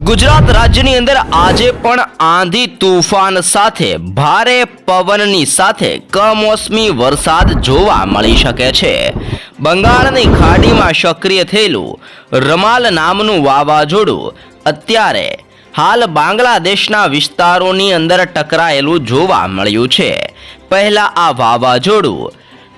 ગુજરાત રાજ્યની અંદર આજે પણ આંધી તુફાન સાથે ભારે પવનની સાથે કમોસમી વરસાદ જોવા મળી શકે છે. બંગાળની ખાડીમાં સક્રિય થયેલું રમાલ નામનું વાવાઝોડું અત્યારે હાલ બાંગ્લાદેશના વિસ્તારોની અંદર ટકરાયેલું જોવા મળ્યું છે. પહેલાં આ વાવાઝોડું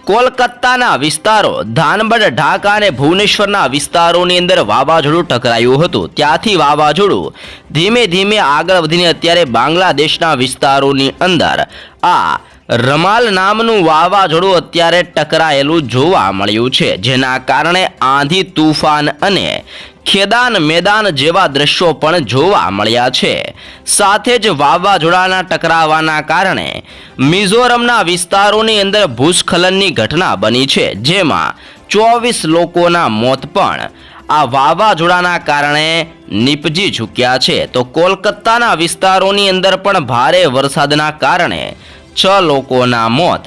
કોલકાતાના વિસ્તારો ધાનબડ, ઢાકા અને ભુવનેશ્વરના વિસ્તારોની અંદર વાવાઝોડું ટકરાયું હતું. ત્યાંથી વાવાઝોડું ધીમે ધીમે આગળ વધીને અત્યારે બાંગ્લાદેશના વિસ્તારોની અંદર. આ રમાલ નામનું વાવાઝોડું અત્યારે ટકરાયેલું જોવા મળ્યું છે, જેના કારણે આંધી, તુફાન અને ખેદાન મેદાન જેવા દ્રશ્યો પણ જોવા મળ્યા છે. સાથે જ વાવાઝોડાના ટકરાવાના કારણે મિઝોરમના વિસ્તારોની અંદર ભૂસ્ખલનની ઘટના બની છે, જેમાં ચોવીસ લોકોના મોત પણ. આ વાવાઝોડાના કારણે નીપજી ચૂક્યા છે. તો કોલકાતાના વિસ્તારોની અંદર પણ ભારે વરસાદના કારણે છ લોકોના મોત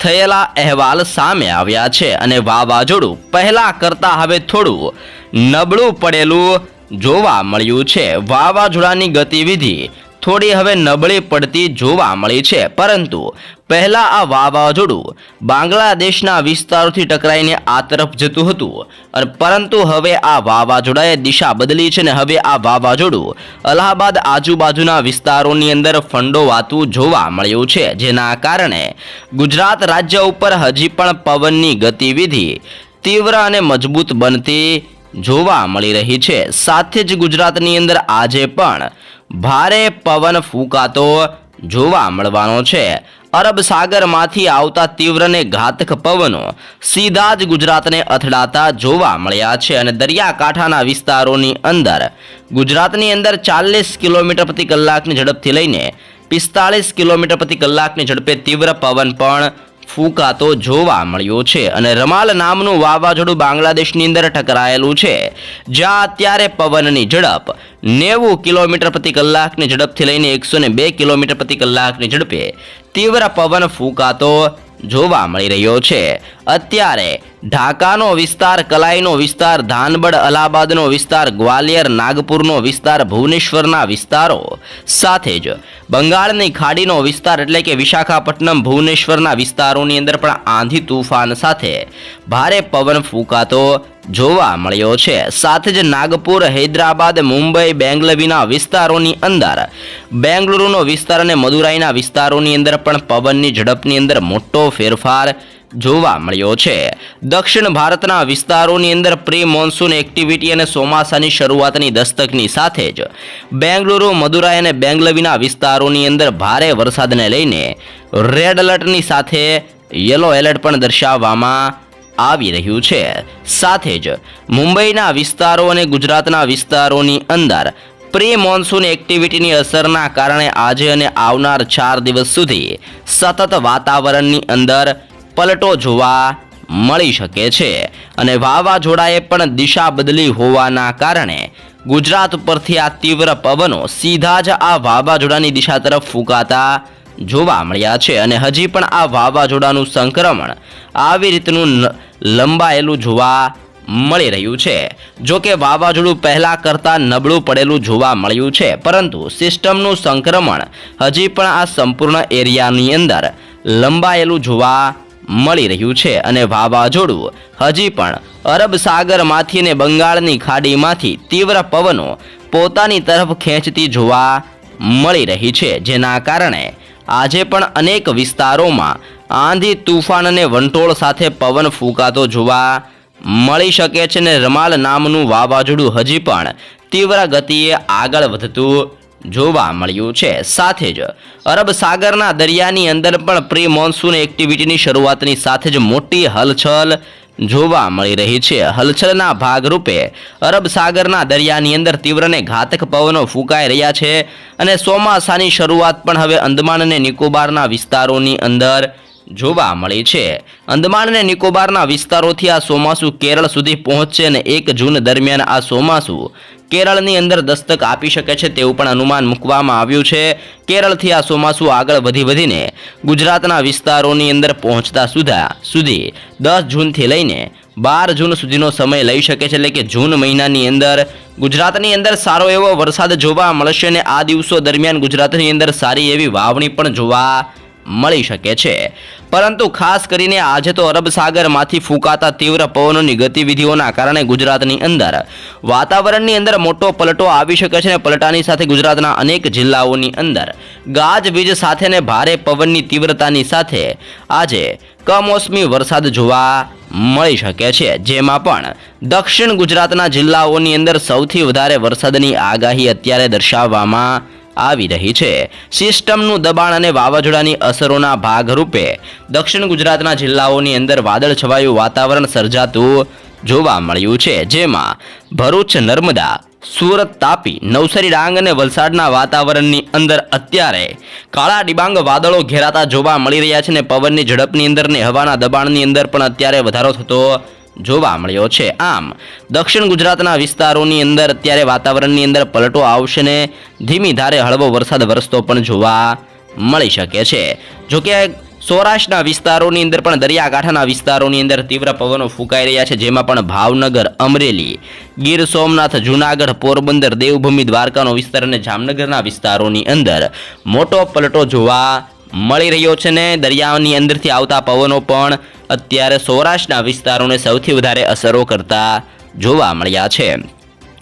થયેલા અહેવાલ સામે આવ્યા છે અને વાવાઝોડું પહેલાં કરતાં હવે થોડું નબળું પડેલું જોવા મળ્યું છે. વાવાઝોડાની ગતિવિધિ થોડી હવે નબળી પડતી જોવા મળી છે. પરંતુ પહેલા આ વાવાઝોડું બાંગ્લાદેશના વિસ્તારોથી ટકરાઈને આ તરફ જતું હતું. અને પરંતુ હવે આ વાવાઝોડાએ દિશા બદલી છે ને હવે આ વાવાઝોડું અલ્હાબાદ આજુબાજુના વિસ્તારોની અંદર ફંડોવાતું જોવા મળ્યું છે. જેના કારણે ગુજરાત રાજ્ય ઉપર હજી પણ પવનની ગતિવિધિ તીવ્ર અને મજબૂત બનતી જોવા મળી રહી છે. સાથે જ ગુજરાતની અંદર આજે પણ ભારે પવન ફૂંકાતો જોવા મળવાનો છે. અરબ સાગરમાંથી આવતા તીવ્ર ને ઘાતક પવનો સીધા જ ગુજરાતને અથડાતા જોવા મળ્યા છે અને દરિયાકાંઠાના વિસ્તારોની અંદર ગુજરાતની અંદર ચાલીસ કિલોમીટર પ્રતિ કલાકની ઝડપથી લઈને પિસ્તાળીસ કિલોમીટર પ્રતિ કલાકની ઝડપે તીવ્ર પવન પણ ફૂંકાતો જોવા મળ્યો છે અને રમાલ નામનું વાવાઝોડું બાંગ્લાદેશની અંદર ટકરાયેલું છે. જ્યાં અત્યારે પવનની ઝડપ નેવું કિલોમીટર પ્રતિ કલાકની ઝડપથી લઈને એકસો બે કિલોમીટર પ્રતિ કલાકની ઝડપે તીવ્ર પવન ફૂંકાતો જોવા મળી રહ્યો છે. અત્યારે ઢાકાનો વિસ્તાર, કલાઈનો વિસ્તાર, ધાનબડ, અલ્હાબાદનો વિસ્તાર, ગ્વાલિયર, નાગપુરનો વિસ્તાર, ભુવનેશ્વરના વિસ્તારો. સાથે જ બંગાળની ખાડીનો વિસ્તાર એટલે કે વિશાખાપટ્ટનમ, ભુવનેશ્વરના વિસ્તારોની અંદર પણ આંધી તુફાન સાથે ભારે પવન ફૂંકાતો જોવા મળ્યો છે. સાથે જ નાગપુર, હૈદરાબાદ, મુંબઈ, બેંગલવીના વિસ્તારોની અંદર, બેંગલુરુનો વિસ્તાર અને મદુરાઈના વિસ્તારોની અંદર પણ પવનની ઝડપની અંદર મોટો ફેરફાર જોવા મળ્યો છે. દક્ષિણ ભારતના વિસ્તારોની અંદર પ્રી મોન્સૂન એક્ટિવિટી અને ચોમાસાની શરૂઆતની દસ્તકની સાથે જ બેંગલુરુ, મદુરાઈ અને બેંગલવીના વિસ્તારોની અંદર ભારે વરસાદને લઈને રેડ એલર્ટની સાથે યલો એલર્ટ પણ દર્શાવવામાં આવી રહ્યું છે. સાથે જ મુંબઈના વિસ્તારો અને ગુજરાતના વિસ્તારોની અંદર પ્રી મોન્સૂન એક્ટિવિટીની અસરના કારણે આજે અને આવનાર ચાર દિવસ સુધી સતત વાતાવરણની અંદર પલટો જોવા મળી શકે છે અને વાવાઝોડાએ પણ દિશા બદલી હોવાના કારણે ગુજરાત ઉપરથી આ તીવ્ર પવનો સીધા જ આ વાવાઝોડાની દિશા તરફ ફૂંકાતા જોવા મળ્યા છે અને હજી પણ આ વાવાઝોડાનું સંક્રમણ આવી રીતનું લંબાયેલું જોવા મળી રહ્યું છે. જો કે વાવાઝોડું પહેલાં કરતાં નબળું પડેલું જોવા મળ્યું છે, પરંતુ સિસ્ટમનું સંક્રમણ હજી પણ આ સંપૂર્ણ એરિયાની અંદર લંબાયેલું જોવા મળી રહ્યું છે અને વાવાઝોડું હજી પણ અરબ સાગરમાંથી ને બંગાળની ખાડીમાંથી તીવ્ર પવનો પોતાની તરફ ખેંચતી જોવા મળી રહી છે, જેના કારણે આજે પણ અનેક વિસ્તારોમાં આંધી તુફાન અને વંટોળ સાથે પવન ફૂંકાતો જોવા મળી શકે છે ને રમાલ નામનું વાવાઝોડું હજી પણ તીવ્ર ગતિએ આગળ વધતું જોવા મળ્યું છે. સાથે જ અરબ સાગરના દરિયાની અંદર પણ પ્રી મોન્સૂન એક્ટિવિટીની શરૂઆતની સાથે જ મોટી હલચલ જોવા મળી રહી છે. હલચલના ભાગરૂપે અરબ સાગરના દરિયાની અંદર તીવ્ર અને ઘાતક પવનો ફૂંકાઈ રહ્યા છે અને ચોમાસાની શરૂઆત પણ હવે અંદમાન અને નિકોબારના વિસ્તારોની અંદર જોવા મળી છે. અંદમાન અને નિકોબારના વિસ્તારોથી આ ચોમાસું કેરળ સુધી પહોંચશે અને એક જૂન દરમિયાન આ ચોમાસું કેરળની અંદર દસ્તક આપી શકે છે તેવું પણ અનુમાન મૂકવામાં આવ્યું છે. કેરળથી આ ચોમાસું આગળ વધી વધીને ગુજરાતના વિસ્તારોની અંદર પહોંચતા સુધા સુધી દસ જૂનથી લઈને બાર જૂન સુધીનો સમય લઈ શકે છે. એટલે કે જૂન મહિનાની અંદર ગુજરાતની અંદર સારો એવો વરસાદ જોવા મળશે અને આ દિવસો દરમિયાન ગુજરાતની અંદર સારી એવી વાવણી પણ જોવા મળી શકે છે. પરંતુ ખાસ કરીને આજે તો અરબ સાગરમાંથી ફૂંકાતા તીવ્ર પવનોની ગતિવિધિઓના કારણે ગુજરાતની અંદર વાતાવરણની અંદર મોટો પલટો આવી શકે છે અને પલટાની સાથે ગુજરાતના અનેક જિલ્લાઓની અંદર ગાજવીજ સાથે ને ભારે પવનની તીવ્રતાની સાથે આજે કમોસમી વરસાદ જોવા મળી શકે છે. જેમાં પણ દક્ષિણ ગુજરાતના જિલ્લાઓની અંદર સૌથી વધારે વરસાદની આગાહી અત્યારે દર્શાવવામાં આવી રહી છે. સિસ્ટમનું દબાણ અને વાવાઝોડાની અસરોના ભાગરૂપે દક્ષિણ ગુજરાતના જિલ્લાઓની અંદર વાદળ છવાયું વાતાવરણ સર્જાતું જોવા મળ્યું છે. જેમાં ભરૂચ, નર્મદા, સુરત તાપી, નવસારી, ડાંગ અને વલસાડના વાતાવરણની અંદર અત્યારે કાળા ડિબાંગ વાદળો ઘેરાતા જોવા મળી રહ્યા છે અને પવનની ઝડપની અંદર ને હવાના દબાણની અંદર પણ અત્યારે વધારો થતો જોવા મળ્યો છે. આમ, દક્ષિણ ગુજરાતના વિસ્તારોની અંદર અત્યારે વાતાવરણની અંદર પલટો આવશે ને ધીમી ધારે હળવો વરસાદ વરસતો પણ જોવા મળી શકે છે. જોકે સૌરાષ્ટ્રના વિસ્તારોની અંદર પણ દરિયાકાંઠાના વિસ્તારોની અંદર તીવ્ર પવનો ફૂંકાઈ રહ્યા છે, જેમાં પણ ભાવનગર, અમરેલી, ગીર સોમનાથ, જૂનાગઢ, પોરબંદર, દેવભૂમિ, દ્વારકાનો વિસ્તાર અને જામનગરના વિસ્તારોની અંદર મોટો પલટો જોવા મળી રહ્યો છે ને. દરિયાની અંદરથી આવતા પવનો પણ અત્યારે સૌરાષ્ટ્રના વિસ્તારોને સૌથી વધારે અસરો કરતા જોવા મળ્યા છે.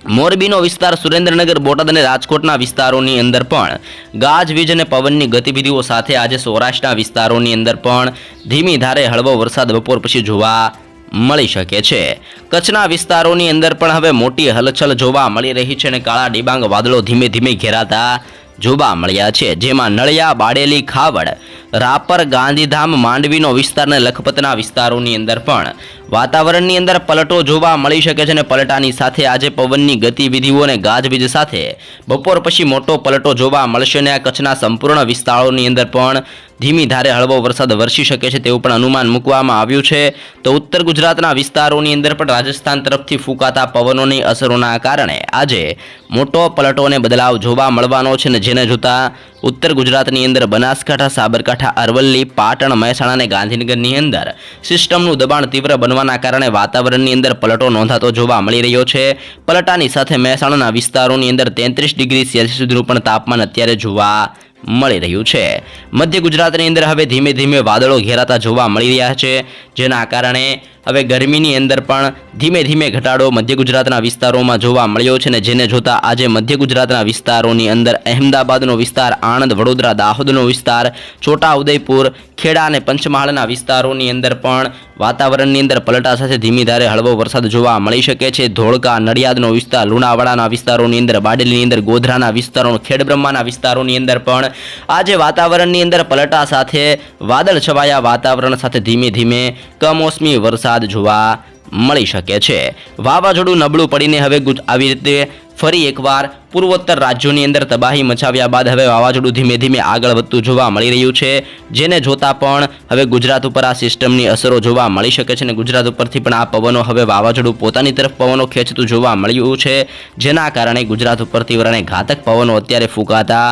મોરબીનો વિસ્તાર સુરેન્દ્રનગર, બોટાદ અને રાજકોટના વિસ્તારોની અંદર પણ ગાજવીજ અને પવનની ગતિવિધિઓ સાથે આજે સૌરાષ્ટ્રના વિસ્તારોની અંદર પણ ધીમી ધારે હળવો વરસાદ બપોર પછી જોવા મળી શકે છે. કચ્છના વિસ્તારોની અંદર પણ હવે મોટી હલચલ જોવા મળી રહી છે અને કાળા ડિબાંગ વાદળો ધીમે ધીમે ઘેરાતા જોવા મળ્યા છે. જેમાં નળિયા, બાડેલી, ખાવડ, રાપર, ગાંધીધામ, માંડવીનો વિસ્તાર અને લખપતના વિસ્તારોની અંદર પણ વાતાવરણની અંદર પલટો જોવા મળી શકે છે અને પલટાની સાથે આજે પવનની ગતિવિધિઓ અને ગાજવીજ સાથે બપોર પછી મોટો પલટો જોવા મળશે અને આ કચ્છના સંપૂર્ણ વિસ્તારોની અંદર પણ ધીમી ધારે હળવો વરસાદ વરસી શકે છે તેવું પણ અનુમાન મૂકવામાં આવ્યું છે. તો ઉત્તર ગુજરાતના વિસ્તારોની અંદર પણ રાજસ્થાન તરફથી ફૂંકાતા પવનોની અસરોના કારણે આજે મોટો પલટો અને બદલાવ જોવા મળવાનો છે અને જેને જોતા ઉત્તર ગુજરાતની અંદર બનાસકાંઠા, સાબરકાંઠા, અરવલ્લી, પાટણ, મહેસાણા અને ગાંધીનગરની અંદર સિસ્ટમનું દબાણ તીવ્ર બનવાના કારણે વાતાવરણની અંદર પલટો નોંધાતો જોવા મળી રહ્યો છે. પલટાની સાથે મહેસાણાના વિસ્તારોની અંદર તેત્રીસ ડિગ્રી સેલ્સિયસ સુધીનું પણ તાપમાન અત્યારે જોવા મળી રહ્યું છે. મધ્ય ગુજરાતની અંદર હવે ધીમે ધીમે વાદળો ઘેરાતા જોવા મળી રહ્યા છે. જેના કારણે હવે ગરમીની અંદર પણ ધીમે ધીમે ઘટાડો મધ્ય ગુજરાતના વિસ્તારોમાં જોવા મળ્યો છે અને જેને જોતા આજે મધ્ય ગુજરાતના વિસ્તારોની અંદર અહેમદાબાદનો વિસ્તાર, આણંદ, વડોદરા, દાહોદનો વિસ્તાર, છોટાઉદેપુર, ખેડા અને પંચમહાલના વિસ્તારોની અંદર પણ વાતાવરણની અંદર પલટા સાથે ધીમી ધારે હળવો વરસાદ જોવા મળી શકે છે. ધોળકા, નડિયાદનો વિસ્તાર, લુણાવાડાના વિસ્તારોની અંદર, બાડેલીની અંદર, ગોધરાના વિસ્તારો, ખેડબ્રહ્માના વિસ્તારોની અંદર પણ આજે વાતાવરણની અંદર પલટા સાથે વાદળ છવાયા વાતાવરણ સાથે ધીમે ધીમે કમોસમી વરસાદ જોવા મળી શકે છે. વાવાઝોડું નબળું પડીને હવે આવી રીતે ફરી એકવાર પૂર્વોત્તર રાજ્યોની અંદર તબાહી મચાવ્યા બાદ હવે વાવાઝોડું ધીમે ધીમે આગળ વધતું જોવા મળી રહ્યું છે. જેને જોતા પણ હવે ગુજરાત ઉપર આ સિસ્ટમની અસરો જોવા મળી શકે છે અને ગુજરાત ઉપરથી પણ આ પવનો હવે વાવાઝોડું પોતાની તરફ પવનો ખેંચતું જોવા મળ્યું છે. જેના કારણે ગુજરાત ઉપરથી વરણે ઘાતક પવનો અત્યારે ફૂંકાતા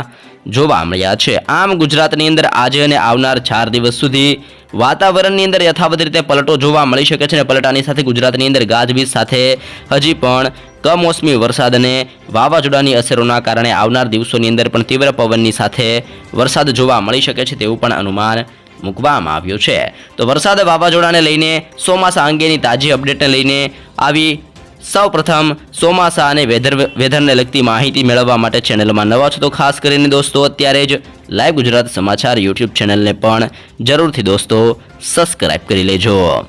જોવા મળ્યા છે. આમ ગુજરાતની અંદર આજે અને આવનાર ચાર દિવસ સુધી વાતાવરણની અંદર યથાવત રીતે પલટો જોવા મળી શકે છે અને પલટાની સાથે ગુજરાતની અંદર ગાજવીજ સાથે હજી પણ કમોસમી વરસાદ અને વાવાઝોડાની અસરોના કારણે આવનાર દિવસોની અંદર પણ તીવ્ર પવનની સાથે વરસાદ જોવા મળી શકે છે તેવું પણ અનુમાન મૂકવામાં આવ્યું છે. તો વરસાદ વાવાઝોડાને લઈને ચોમાસા અંગેની તાજી અપડેટને લઈને આવી સૌ પ્રથમ ચોમાસા અને વેધર વેધરને લગતી માહિતી મેળવવા માટે ચેનલમાં નવા છો તો ખાસ કરીને દોસ્તો, અત્યારે જ લાઈવ ગુજરાત સમાચાર યુટ્યુબ ચેનલને પણ જરૂરથી દોસ્તો સબસ્ક્રાઈબ કરી લેજો.